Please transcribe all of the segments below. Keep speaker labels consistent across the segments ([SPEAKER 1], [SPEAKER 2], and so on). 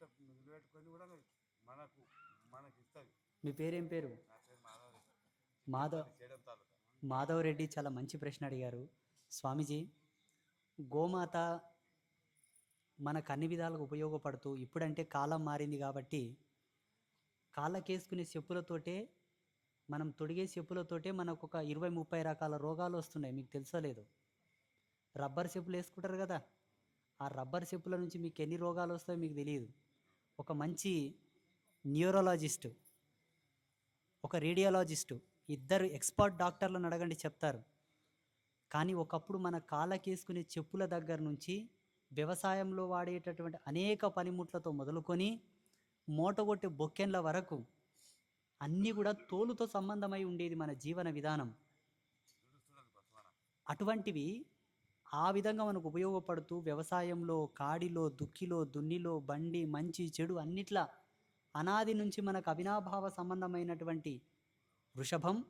[SPEAKER 1] కూడా మనకు మనకి ఇస్తుంది
[SPEAKER 2] మీ పేరేం పేరు?
[SPEAKER 1] మాధవ్
[SPEAKER 2] మాధవ్ రెడ్డి చాలా మంచి ప్రశ్న అడిగారు. స్వామీజీ గోమాత మనకు అన్ని విధాలుగా ఉపయోగపడుతూ ఇప్పుడంటే కాలం మారింది కాబట్టి కాళ్ళకేసుకునే చెప్పులతోటే మనం తొడిగే చెప్పులతోటే మనకు ఒక ఇరవై ముప్పై రకాల రోగాలు వస్తున్నాయి. మీకు తెలుసో లేదు? రబ్బర్ చెప్పులు వేసుకుంటారు కదా. ఆ రబ్బర్ చెప్పుల నుంచి మీకు ఎన్ని రోగాలు వస్తాయో మీకు తెలియదు. ఒక మంచి న్యూరోలాజిస్టు ఒక రేడియాలజిస్టు ఇద్దరు ఎక్స్పర్ట్ డాక్టర్లను అడగండి చెప్తారు. కానీ ఒకప్పుడు మన కాళ్ళకేసుకునే చెప్పుల దగ్గర నుంచి వ్యవసాయంలో వాడేటటువంటి అనేక పనిముట్లతో మొదలుకొని మూటగొట్టే బొక్కెన్ల వరకు అన్నీ కూడా తోలుతో సంబంధమై ఉండేది మన జీవన విధానం. అటువంటివి ఆ విధంగా మనకు ఉపయోగపడుతూ వ్యవసాయంలో కాడిలో దుక్కిలో దున్నిలో బండి మంచి చెడు అన్నిట్లా అనాది నుంచి మనకు అవినాభావ సంబంధమైనటువంటి వృషభం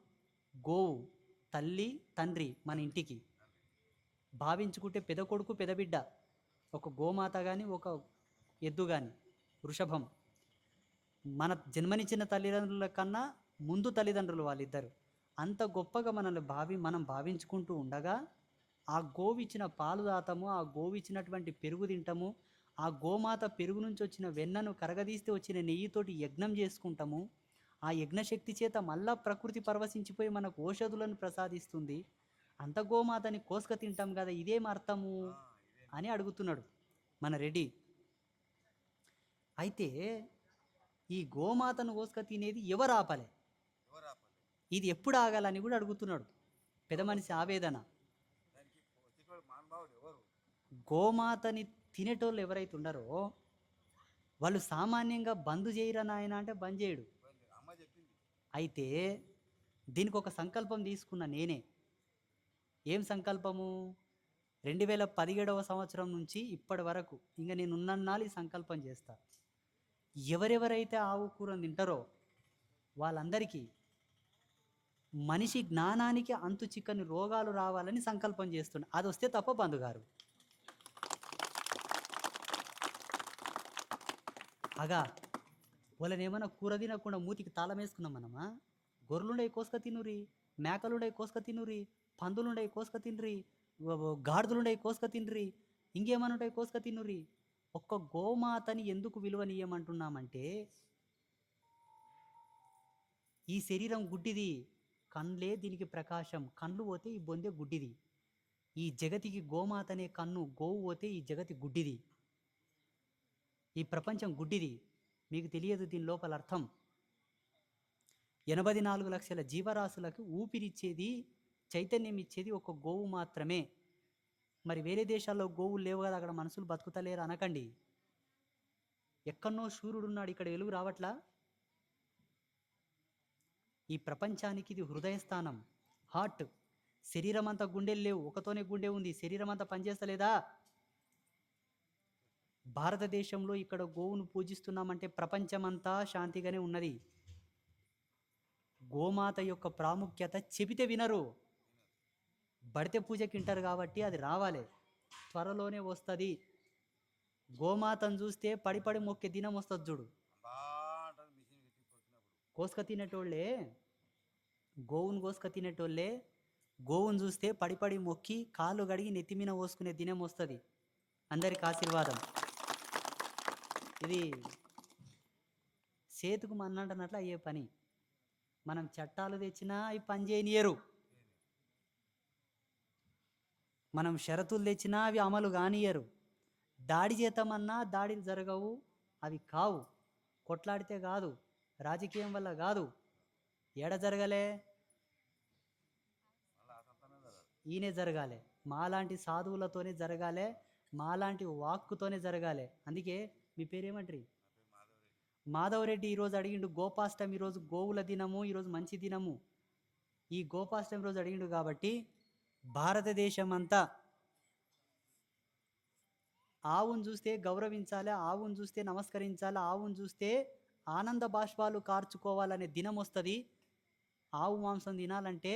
[SPEAKER 2] గోవు తల్లి తండ్రి మన ఇంటికి భావించుకుంటే పెద కొడుకు పెదబిడ్డ ఒక గోమాత కానీ ఒక ఎద్దు కానీ వృషభం. మన జన్మనిచ్చిన తల్లిదండ్రుల కన్నా ముందు తల్లిదండ్రులు వాళ్ళిద్దరు. అంత గొప్పగా మనల్ని భావి మనం భావించుకుంటూ ఉండగా ఆ గోవు ఇచ్చిన పాలు దాతము ఆ గోవు ఇచ్చినటువంటి పెరుగు తింటాము ఆ గోమాత పెరుగు నుంచి వచ్చిన వెన్నను కరగదీస్తే వచ్చిన నెయ్యితోటి యజ్ఞం చేసుకుంటాము ఆ యజ్ఞశక్తి చేత మళ్ళా ప్రకృతి పరవశించిపోయి మనకు ఔషధులను ప్రసాదిస్తుంది. అంత గోమాతని కోసుక తింటాం కదా ఇదేం అర్థము అని అడుగుతున్నాడు మన రెడ్డి. అయితే ఈ గోమాతను కోసుక తినేది ఎవరు ఆపలే?
[SPEAKER 1] ఎవరు ఆపాలి?
[SPEAKER 2] ఇది ఎప్పుడు ఆగాలని కూడా అడుగుతున్నాడు. పెద్ద మనిషి ఆవేదన
[SPEAKER 1] దానికి వచ్చేటోడు మానవాడు ఎవరు
[SPEAKER 2] గోమాతని తినేటోళ్ళు ఎవరైతే ఉన్నారో వాళ్ళు సామాన్యంగా బంద్ చేయరా నాయన అంటే బంద్ చేయడు. అయితే దీనికి ఒక సంకల్పం తీసుకున్న నేనే. ఏం సంకల్పము? రెండు వేల పదిహేడవ సంవత్సరం నుంచి ఇప్పటి వరకు ఇంకా నేను ఉన్నన్నాళ్ళు ఈ సంకల్పం చేస్తా. ఎవరెవరైతే ఆవు కూరను తింటారో వాళ్ళందరికీ మనిషి జ్ఞానానికి అంతు చిక్కని రోగాలు రావాలని సంకల్పం చేస్తుండే. అది వస్తే తప్ప బంధుగారు. అగా వాళ్ళని ఏమైనా కూర తినకుండా మూతికి తాళం వేసుకున్నాం మనమా? గొర్రెలుండే కోసుక తినురి మేకలుండే కోసుక తినురి పందులుండే కోసుక తినరి గాడిదలుండే కోసుక తినరి ఇంకేమైనా ఉంటాయి కోసుక తినురి ఒక్క గోమాతని ఎందుకు విలువనియమంటున్నామంటే ఈ శరీరం గుడ్డిది కండ్లే దీనికి ప్రకాశం. కళ్ళు పోతే ఈ బొందె గుడ్డిది. ఈ జగతికి గోమాత అనే కన్ను గోవు పోతే ఈ జగతి గుడ్డిది. ఈ ప్రపంచం గుడ్డిది. మీకు తెలియదు దీని లోపల అర్థం. ఎనభై నాలుగు లక్షల జీవరాశులకు ఊపిరిచ్చేది చైతన్యం ఇచ్చేది ఒక గోవు మాత్రమే. మరి వేరే దేశాల్లో గోవులు లేవు కదా అక్కడ మనుషులు బతుకుతలేరు అనకండి. ఎక్కడనో సూర్యుడున్నాడు ఇక్కడ వెలుగు రావట్లా? ఈ ప్రపంచానికి ఇది హృదయస్థానం హార్ట్ శరీరం అంతా గుండెలు లేవు ఒకతోనే గుండె ఉంది. శరీరం అంతా పనిచేస్తలేదా? భారతదేశంలో ఇక్కడ గోవును పూజిస్తున్నామంటే ప్రపంచమంతా శాంతిగానే ఉన్నది. గోమాత యొక్క ప్రాముఖ్యత చెబితే వినరు. బడితే పూజకి వింటారు కాబట్టి అది రావాలి. త్వరలోనే వస్తుంది. గోమాతను చూస్తే పడి పడి మొక్కే దినం వస్తుంది చూడు. కోసుక తినేటోళ్ళే గోవును కోసుక తినేటోళ్ళే గోవును చూస్తే పడిపడి మొక్కి కాళ్ళు గడిగి నెత్తిమీన పోసుకునే దినం వస్తుంది. అందరికి ఆశీర్వాదం. ఇది చేతుకు మన్నంటనట్లు అయ్యే పని. మనం చట్టాలు తెచ్చినా అవి పనిచేయనియరు మనం షరతులు తెచ్చినా అవి అమలు కానియరు. దాడి చేతమన్నా దాడిలు జరగవు అవి కావు. కొట్లాడితే కాదు రాజకీయం వల్ల కాదు. ఏడ జరగలే
[SPEAKER 1] మళ్ళీ ఆ సంతానం కదా
[SPEAKER 2] ఈయనే జరగాలి. మాలాంటి సాధువులతోనే జరగాలి మాలాంటి వాక్కుతోనే జరగాలి. అందుకే మీ పేరేమంటారు? మాధవరెడ్డి. ఈరోజు అడిగిండు గోపాష్టమి ఈరోజు గోవుల దినము ఈరోజు మంచి దినము. ఈ గోపాష్టమి రోజు అడిగిండు కాబట్టి భారతదేశం అంతా ఆవును చూస్తే గౌరవించాలి ఆవును చూస్తే నమస్కరించాలి ఆవును చూస్తే ఆనంద బాష్పాలు కార్చుకోవాలనే దినం వస్తుంది ఆవు మాంసం తినాలంటే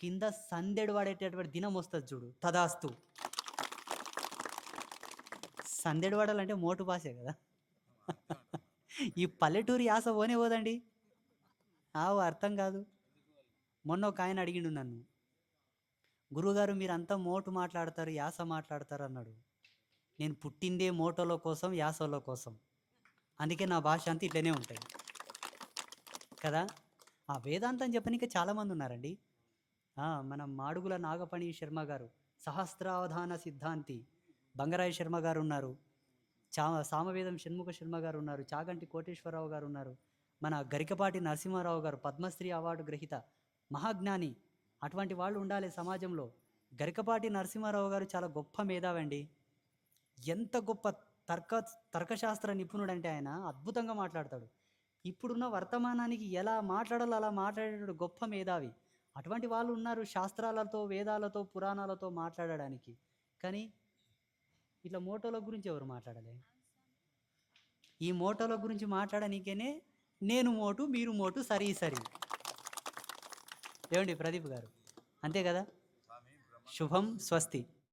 [SPEAKER 2] కింద సందెడు పడేటటువంటి దినం వస్తుంది చూడు తదాస్తు. సందెడు పడాలంటే మోటు భాషే కదా. ఈ పల్లెటూరు యాస పోనే పోదండి. ఆవు అర్థం కాదు. మొన్న ఒక ఆయన అడిగిండు నన్ను గురువుగారు అంతా మోటు మాట్లాడతారు యాస మాట్లాడతారు అన్నాడు. నేను పుట్టిందే మోటోలో కోసం యాసలో కోసం. అందుకే నా భాష అంతా ఇట్లనే ఉంటుంది. కదా? ఆ వేదాంతం చెప్పనీకి చాలామంది ఉన్నారండి. మన మాడుగుల నాగపణి శర్మ గారు సహస్రావధాన సిద్ధాంతి బంగరాయ శర్మ గారు ఉన్నారు చా సామవేదం షణ్ముఖ శర్మ గారు ఉన్నారు చాగంటి కోటేశ్వరరావు గారు ఉన్నారు మన గరికపాటి నరసింహారావు గారు పద్మశ్రీ అవార్డు గ్రహీత మహాజ్ఞాని అటువంటి వాళ్ళు ఉండాలి సమాజంలో. గరికపాటి నరసింహారావు గారు చాలా గొప్ప మేధావండి. ఎంత గొప్ప తర్క తర్కశాస్త్ర నిపుణుడంటే ఆయన అద్భుతంగా మాట్లాడతాడు. ఇప్పుడున్న వర్తమానానికి ఎలా మాట్లాడాలో అలా మాట్లాడేటప్పుడు గొప్ప మేధావి. అటువంటి వాళ్ళు ఉన్నారు శాస్త్రాలతో వేదాలతో పురాణాలతో మాట్లాడడానికి. కానీ ఇట్లా మోటోల గురించి ఎవరు మాట్లాడలే? ఈ మోటోల గురించి మాట్లాడనీకేనే నేను మోటు మీరు మోటు సరి సరి. ఏమండి ప్రదీప్ గారు? అంతే కదా? శుభం స్వస్తి.